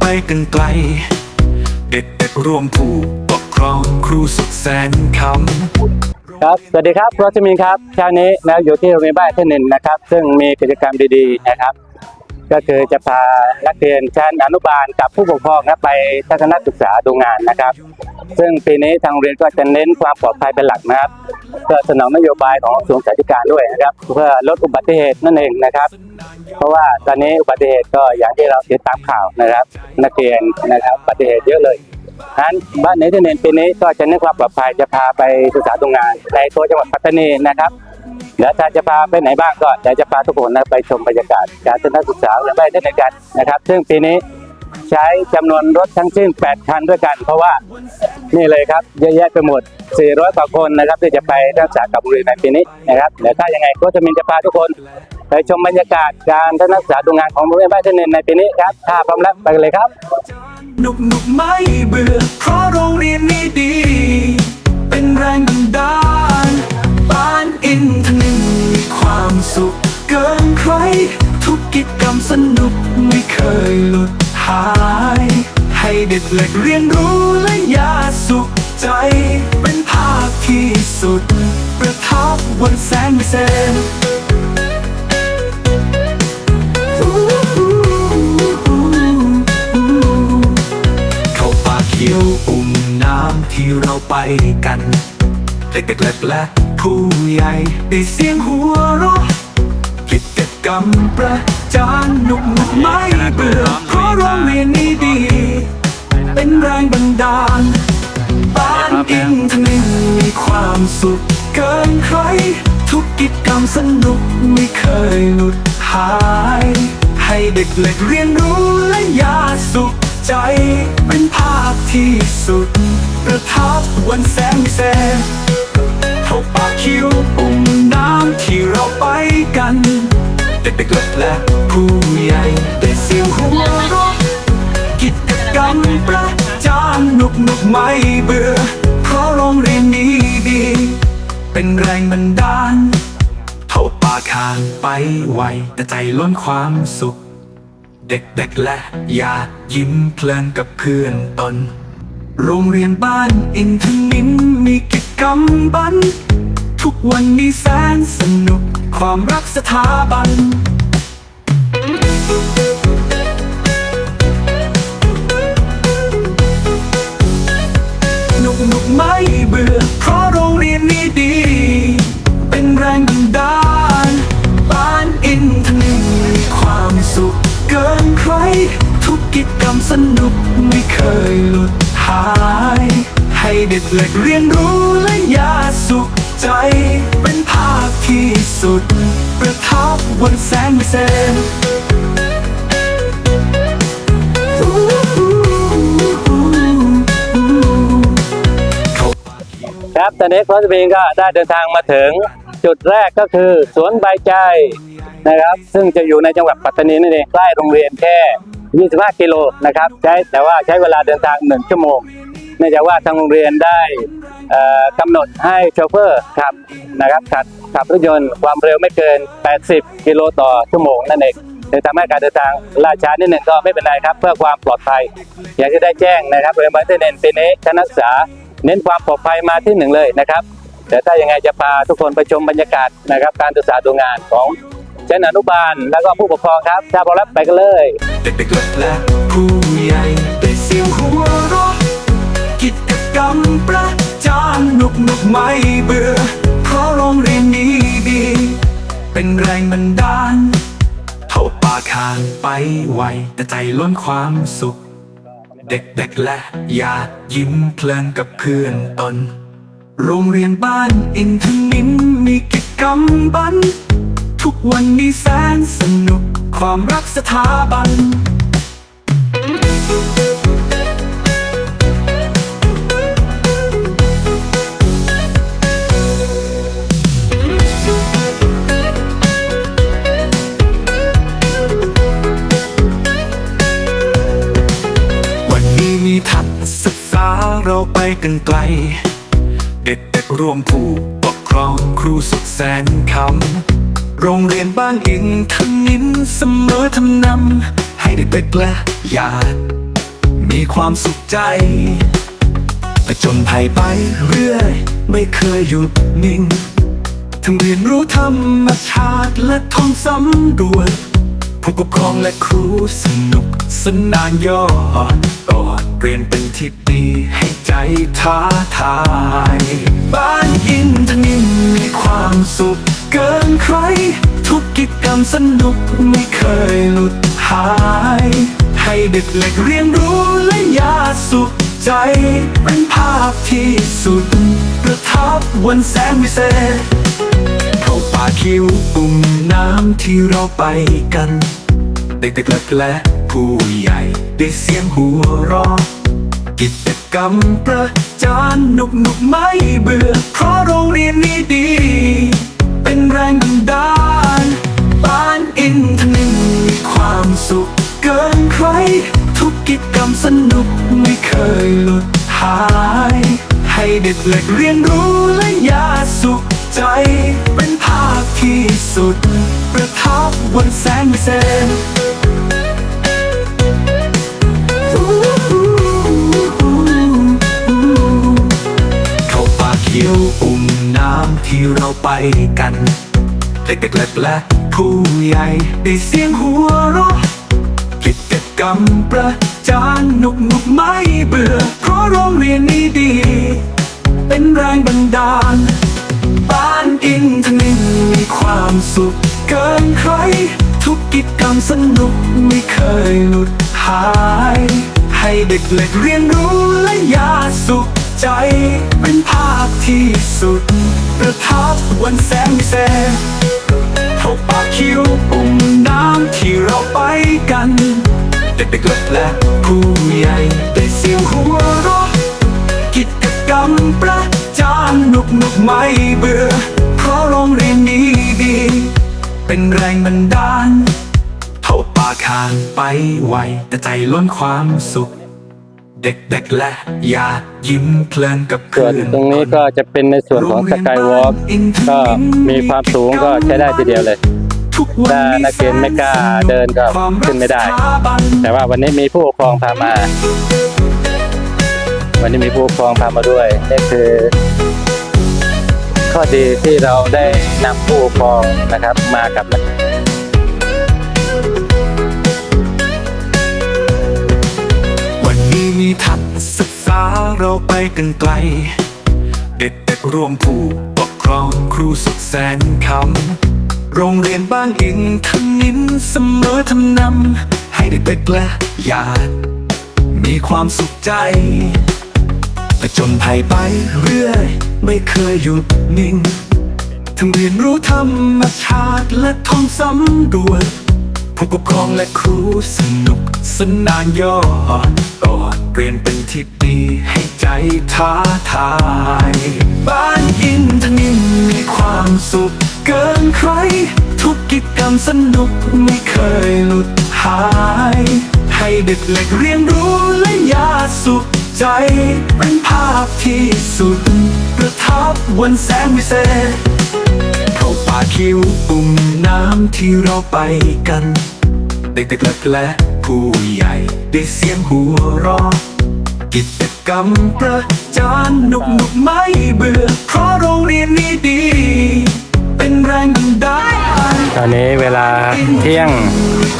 ไปกันไกล เด็กๆรวมผู้ปกครองครูสุดแสนคำครับ สวัสดีครับโรชมินครับเช้านี้นะอยู่ที่โรงเรียนบ้านเทนนินนะครับ ซึ่งมีกิจกรรมดีๆนะครับ ก็คือจะพานักเรียนชั้นอนุบาลกับผู้ปกครองนะไปทัศนศึกษาดูงานนะครับ ซึ่งปีนี้ทางโรงเรียนก็จะเน้นความปลอดภัยเป็นหลักนะครับเพื่อสนองนโยบายของกระทรวงสาธารณสุขด้วยนะครับ เพื่อลดอุบัติเหตุนั่นเองนะครับ เพราะว่าตอนนี้อุบัติเหตุก็อย่างที่เราติดตามข่าวนะครับ นักเรียนนะครับอุบัติเหตุเยอะเลยฉะนั้นบ้านเนเธอร์แลนปีนี้ก็จะเน้นความปลอดภัยจะพาไปศึกษาดูงานในตัวจังหวัดปัตตานีนะครับ เดี๋ยวถ้าจะพาไปไหนบ้างก็เดี๋ยวจะพาทุกคนนะไปชมบรรยากาศการทัศนศึกษาและได้ด้วยกันนะครับ ซึ่งปีนี้ใช้จำนวนรถทั้งสิ้น 8 คันด้วยกัน เพราะว่านี่เลยครับเยอะแยะไปหมด 400กว่าคนนะครับที่จะไปทัศนศึกษากับโรงเรีในปีนี้นะครับเดี๋ยวถ้ายังไงก็จะมีจะพาทุกคน ไปชมบรรยากาศการทัศนศึกษาดูงานของโรงเรียนบ้านเทนเนนในปีนี้ครับถ้าพร้อมแล้วไปเลยครับหนุกหนุกไม่เบื่อเพราะโรงเรียนนี้ดี เป็นแรงบันดาลบ้านอินทนินมีความสุขเกินใคร ทุกกิจกรรมสนุกไม่เคยหลุดหาย ให้เด็กเล็กเรียนรู้และยาสุขใจ เป็นภาพที่สุด ประทับบนแสงวิเศษเข้าป่าเขียวอุ่ม ที่เราไปกันเด็กๆเล็กและผู้ใหญ่ได้เสียงหัวเราะกิจกรรมประจานหนุกหนุกไม่เบื่อเพราะโรงเรียนนี้ดี เป็นแรงบันดาล บ้านอินทนินมีความสุขเกินใคร ทุกกิจกรรมสนุกไม่เคยหลุดหาย ให้เด็กเล็กเรียนรู้และยาสุขใจเป็นภาพที่สุด ประทับบนแสงวิเศษเข้าป่าคิวปุ่มน้ำที่เราไปกัน เด็กๆเล็กและผู้ใหญ่ได้เสียงหัวเราะกิจกรรมประจานหนุกหนุกไม่เบื่อ เพราะโรงเรียนนี้ดี เป็นแรงบันดาลเท่าปากคานไปไวแต่ใจล้นความสุขเด็กๆและญาติยิ้มเพลินกับเพื่อนตน โรงเรียนบ้านอินทนินมีกิจกรรมบัน ทุกวันนี้แสนสนุกความรักสถาบัน นุกนุกไม่เบื่อ เพราะโรงเรียนนี้ดี เป็นแรงบันดาลบ้านอินทนินมีความสุขเกินใคร ทุกกิจกรรมสนุกไม่เคยหลุด หาย ให้เด็กเล็กเรียนรู้และยาสุขใจ เป็นภาพที่สุด ประทับบนแสงวิเศษครับตอนนี้โค้ชบิงก็ได้เดินทางมาถึงจุดแรกก็คือสวนใบใจนะครับ ซึ่งจะอยู่ในจังหวัดปัตตานีนั่นเองใกล้โรงเรียนแค่ 25 กิโลนะครับใช้แต่ว่าใช้เวลาเดินทาง 1 ชั่วโมงเนื่องจากว่าทางโรงเรียนได้กำหนดให้โชเฟอร์ขับนะครับขับขับรถยนต์ความเร็วไม่เกิน 80 กิโลต่อชั่วโมงนั่นเองเลยทำให้การเดินทางล่าช้านิดหนึ่งก็ไม่เป็นไรครับ เพื่อความปลอดภัย อยากจะได้แจ้งนะครับเรียนบ้านเนเนนปีนี้คณะนักศึกษาเน้นความปลอดภัยมาที่หนึ่งเลยนะครับแต่ถ้ายังไงจะพาทุกคนไปชมบรรยากาศนะครับการศึกษาดูงานของ ชั้นอนุบาลแล้วก็ผู้ปกครองครับถ้าพร้อมแล้วไปกันเลย เด็กๆและผู้ใหญ่ได้เสียงหัวเราะกิจกรรมประจานหนุกหนุกไม่เบื่อเพราะโรงเรียนนี้ดี เป็นแรงบันดาลเท่าปากคานไปไวแต่ใจล้นความสุข เด็กๆและญาติยิ้มเพลินกับเพื่อนตน โรงเรียนบ้านอินทนินมีกิจกรรมบัน วันนี้แสนสนุกความรักสถาบัน วันนี้มีทักศึกษาเราไปกันไกล เด็กๆรวมผู้ปกครองครูสุดแสนคำ โรงเรียนบ้านอินทนินเสมอทำนำให้เด็กๆและญาติมีความสุขใจผจญภัยไปเรื่อย ไม่เคยหยุดนิ่งทั้งเรียนรู้ธรรมชาติและท่องสำรวจ ผู้ปกครองและครูสนุกสนานยอดกอดเรียนเป็นที่ดีให้ใจท้าทาย บ้านอินทนินมีความสุขเกินใคร ทุกกิจกรรมสนุกไม่เคยหลุดหาย ให้เด็กเล็กเรียนรู้และยาสุขใจ เป็นภาพที่สุด ประทับบนแสงวิเศษเข้าป่าคิวปุ่มน้ำที่เราไปกัน ด็กๆเล็กและผู้ใหญ่ได้เสียงหัวเราะกิจกรรมประจานหนุกหนุกไม่เบื่อ เพราะโรงเรียนนี้ดี เป็นแรงบันดาลบ้านอินทนินมีความสุขเกินใคร ทุกกิจกรรมสนุกไม่เคยหลุดหาย ให้เด็กเล็กเรียนรู้และยาสุขใจ เป็นภาพที่สุด ประทับบนแสงวิเศษ กัน เด็กๆเล็กและผู้ใหญ่ได้เสียงหัวเราะกิจกรรมประจานนุกนุกไม่เบื่อ เพราะโรงเรียนนี้ดี เป็นแรงบันดาล บ้านอินทนินมีความสุขเกินใคร ทุกกิจกรรมสนุกไม่เคยหลุดหาย ให้เด็กเล็กเรียนรู้และยาสุข ใจเป็นภาพที่สุด ประทับบนแสงวิเศษเข้าปากคิวปุ่มน้ำที่เราไปกัน เด็กๆเล็กและผู้ใหญ่ได้เสียงหัวเราะกิจกรรมประจานนุกนุกไม่เบื่อ เพราะโรงเรียนนี้ดี เป็นแรงบันดาลเท่าปากคางไปไวแต่ใจล้นความสุข เด็กๆและญาติยิ้มเพลินกับส่วนเพื่อนตรงนี้ก็จะเป็นในส่วนของสกายวอล์กก็มีความสูงก็ใช้ได้ทีเดียวเลยทุกวันถ้านักเรียนไม่กล้าเดินก็ขึ้นไม่ได้ความรักสถาบันแต่ว่าวันนี้มีผู้ปกครองพามา วันนี้มีผู้ปกครองพามาด้วยนี่คือ ข้อดีที่เราได้นำผู้ปกครองนะครับมากับ นักวันนี้มีทัศนศึกษาเราไปกันไกล เด็กๆรวมผู้ปกครองครูสุดแสนคำ โรงเรียนบ้านอินทนินเสมอทำนำให้เด็กๆและญาติมีความสุขใจผจญภัยไปเรื่อย ไม่เคยหยุดนิ่งทั้งเรียนรู้ธรรมชาติและท่องสำรวจ ผู้ปกครองและครูสนุกสนานยอดกอดเรียนเป็นที่ดีให้ใจท้าทาย บ้านอินทนินมีความสุขเกินใคร ทุกกิจกรรมสนุกไม่เคยหลุดหาย ให้เด็กเล็กเรียนรู้และยาสุขใจ เป็นภาพที่สุด ประทับบนแสงวิเศษเข้าป่าคิวปุ่มน้ำที่เราไปกัน เด็กๆเล็กและผู้ใหญ่ได้เสียงหัวเราะกิจกรรมประจานหนุกหนุกๆไม่เบื่อเพราะโรงเรียนนี้ดี เป็นแรงบันดาลตอนนี้เวลาเที่ยง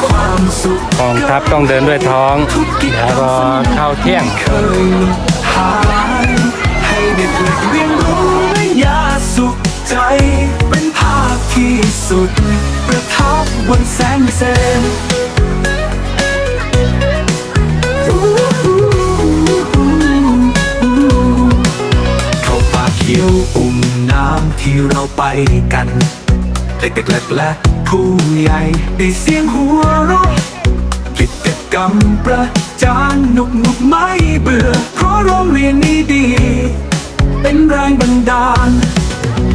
ความสุขกองทัพต้องเดินด้วยท้องแล้วรอเข้าเที่ยงเคยหายให้เด็กเล็กเรียนรู้และอยาสุขใจเป็นภาพที่สุด ประทับ บนแสงวิเศษาป่าเขียวอุ่มน้ำที่เราไปกัน เด็กๆและผู้ใหญ่ได้เสียงหัวเราะกิจกรรมประจานหนุกหนุกไม่เบื่อ เพราะโรงเรียนนี้ดี เป็นแรงบันดาล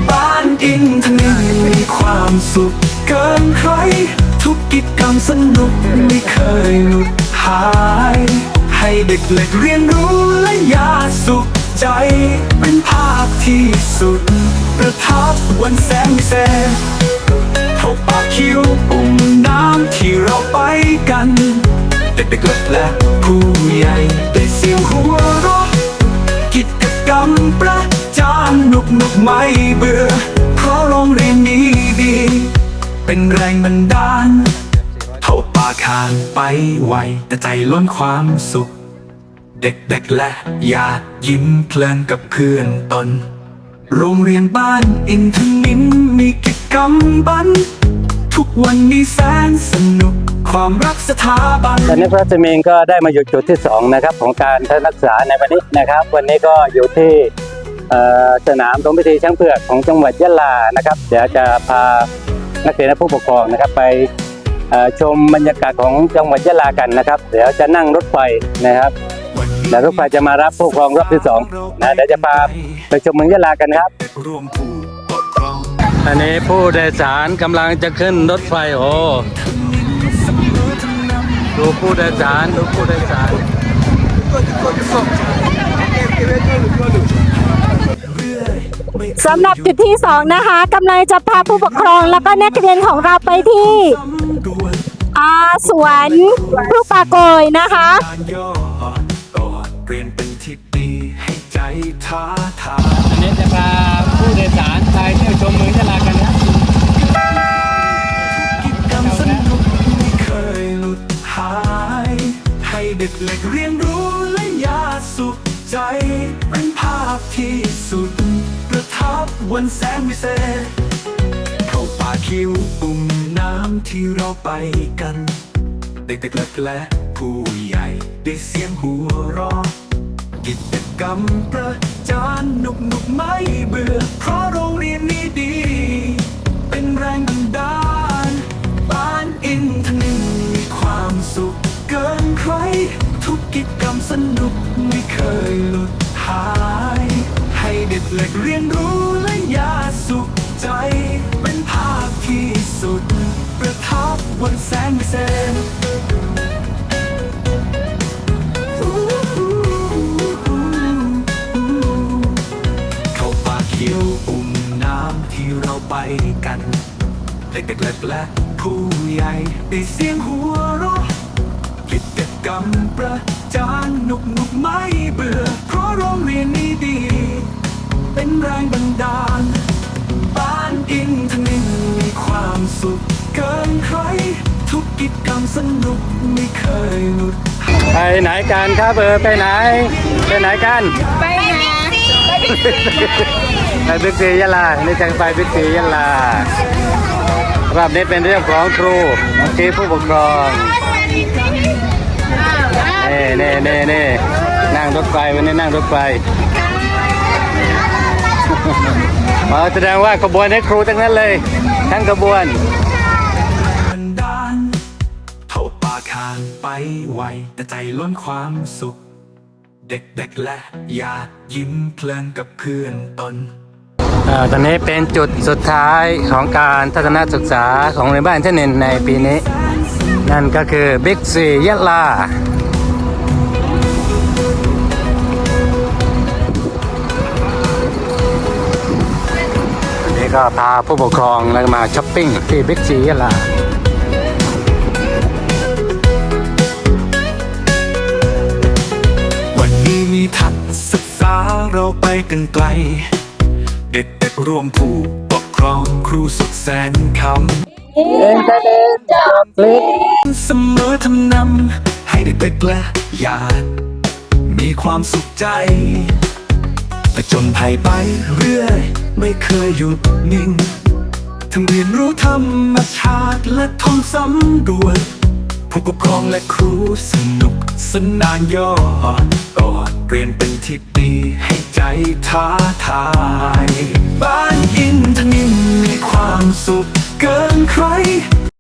บ้านอินทนินมีความสุขเกินใคร ทุกกิจกรรมสนุกไม่เคยหลุดหาย ให้เด็กเล็กเรียนรู้และยาสุข ใจ เป็นภาพที่สุด ประทับบนแสงวิเศษเข้าปากคิวปุ่มน้ำที่เราไปกันด็กๆและผู้ใหญ่ได้เสียงหัวเราะกิจกรรมประจานนุกนุกไม่เบื่อ เพราะโรงเรียนนี้ดี เป็นแรงบันดาลเท่าปากคานไปไวแต่ใจล้นความสุข เด็กๆและญาติยิ้มเพลินกับเพื่อนตน โรงเรียนบ้านอินทนินมีกิจกรรมบัน ทุกวันนี้แสนสนุกความรักสถาบันตอนนี้พระสมิงก็ได้มาอยู่จุดที่สองนะครับ ของการทัศนศึกษาในวันนี้นะครับ วันนี้ก็อยู่ที่สนามตรงพิธีช้างเผือกของจังหวัดยะลานะครับ เดี๋ยวจะพานักเรียนและผู้ปกครองนะครับไปชมบรรยากาศของจังหวัดยะลากันนะครับ เดี๋ยวจะนั่งรถไฟนะครับ แล้วรถไฟจะมารับผู้ปกครองรอบที่สองนะเดี๋ยวจะพาไปชมเมืองยะลากันครับรวมผู้ปกครองอันนี้ผู้โดยสารกำลังจะขึ้นรถไฟโอ้ดูผู้โดยสารดูผู้โดยสารสำหรับจุดที่2นะคะกำลังจะพาผู้ปกครองแล้วก็นักเรียนของเราไปที่อาสวนพลูกปาโกยนะคะ การย่อต่อเรียนเป็นทิศดีให้ใจท้าทายอันนี้จะพาผู้โดยสารไปเที่ยวชมเมืองยะลากันนะกิจกรรมสนุกไม่เคยหลุดหาย ให้เด็กเล็กเรียนรู้และอยาสุขใจ เป็นภาพที่สุด ประทับวันแสนวิเศษ เข้าป่าคิวปุ่มน้ำที่เราไปกัน เด็กๆเล็กและ ผู้ใหญ่ได้เสียงหัวเราะกิจกรรมประจานหนุกหนุกๆไม่เบื่อ เพราะโรงเรียนนี้ดี เป็นแรงบันดาลบ้านอินทนินมีความสุขเกินใคร ทุกกิจกรรมสนุกไม่เคยหลุดหาย ให้เด็กเล็กเรียนรู้และยาสุขใจ เป็นภาพที่สุด ประทับบนแสงวิเศษ ได้เสียงหัวเราะกิจกรรมประจานหนุกหนุกๆไม่เบื่อ เพราะโรงเรียนนี้ดี เป็นแรงบันดาลบ้านอินทนินมีความสุขเกินใคร ทุกกิจกรรมสนุกไม่เคยหลุดไปไหนกันครับเออไปไหน ไปไหนกัน ไปหาไปบิ๊กซียะลานี่จะไปบิ๊กซียะลา รอบนี้เป็นเรื่องของครูที่ผู้ปกครองเน่เน่เน่เน่นั่งรถไฟวันนี้นั่งรถไฟอ๋อแสดงว่าขบวนให้ครูทั้งนั้นเลย ทั้งขบวนบันดาป่าคานไปไวแต่ใจล้นความสุข เด็กๆและญาติยิ้มเพลินกับเพื่อนตน ตอนนี้เป็นจุดสุดท้ายของการทัศนศึกษาของโรงเรียนบ้านเทนนินในปีนี้ นั่นก็คือบิ๊กซียะลานนี้ก็พาผู้ปกครองแล้วมาช้อปปิ้งที่บิ๊กซียะลาวันนี้มีทัศนศึกษาเราไปกันไกล รวมผู้ปกครองครูสุดแสนคำเล่นทะเลจอดลิฟเสมอทำนำให้เด็กๆและญาติมีความสุขใจผจญภัยไปเรื่อย ไม่เคยหยุดนิ่งทั้งเรียนรู้ธรรมชาติและท่องสำรวจผู้ปกครองและครูสนุกสนานยอดกอดเรียนเป็นทิศดีให้ ใจท้าทาย บ้านอินทนินมีความสุขเกินใคร